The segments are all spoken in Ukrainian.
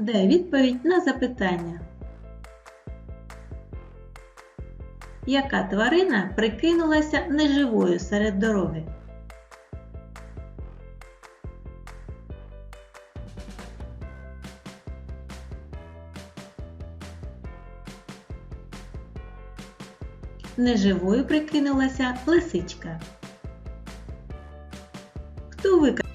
Дай відповідь на запитання. Яка тварина прикинулася неживою серед дороги? Неживою прикинулася лисичка. Хто виконав?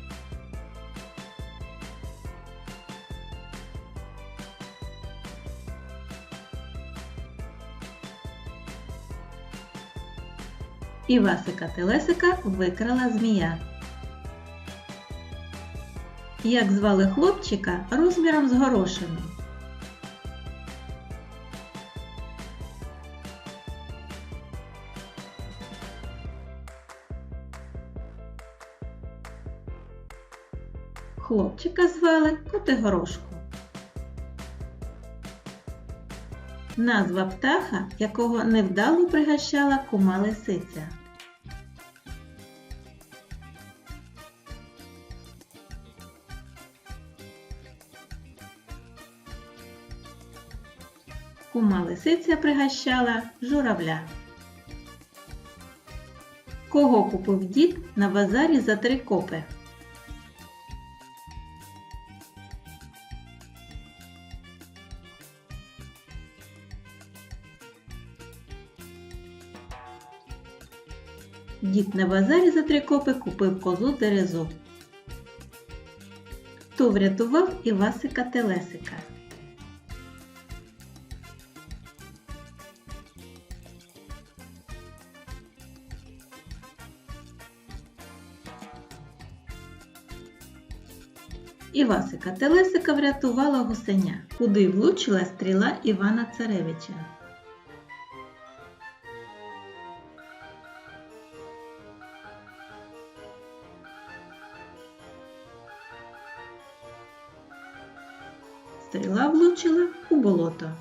Івасика Телесика викрала змія. Як звали хлопчика розміром з горошину? Хлопчика звали Котигорошку. Назва птаха, якого невдало пригощала кума лисиця. Кума лисиця пригощала журавля. Кого купив дід на базарі за три копи? Дід на базарі за три копи купив козу дерезу. Хто врятував Івасика Телесика? Івасика Телесика врятувала гусеня, куди влучила стріла Івана Царевича. Стріла влучила у болото.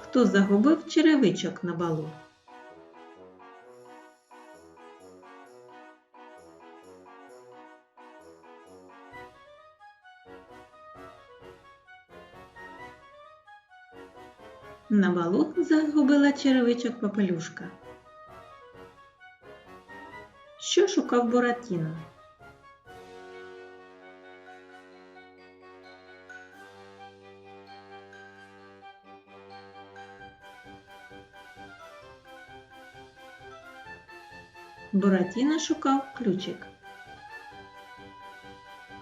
Хто загубив черевичок на балу? На балу загубила черевичок попелюшка. Що шукав Буратіно? Буратіно шукав ключик.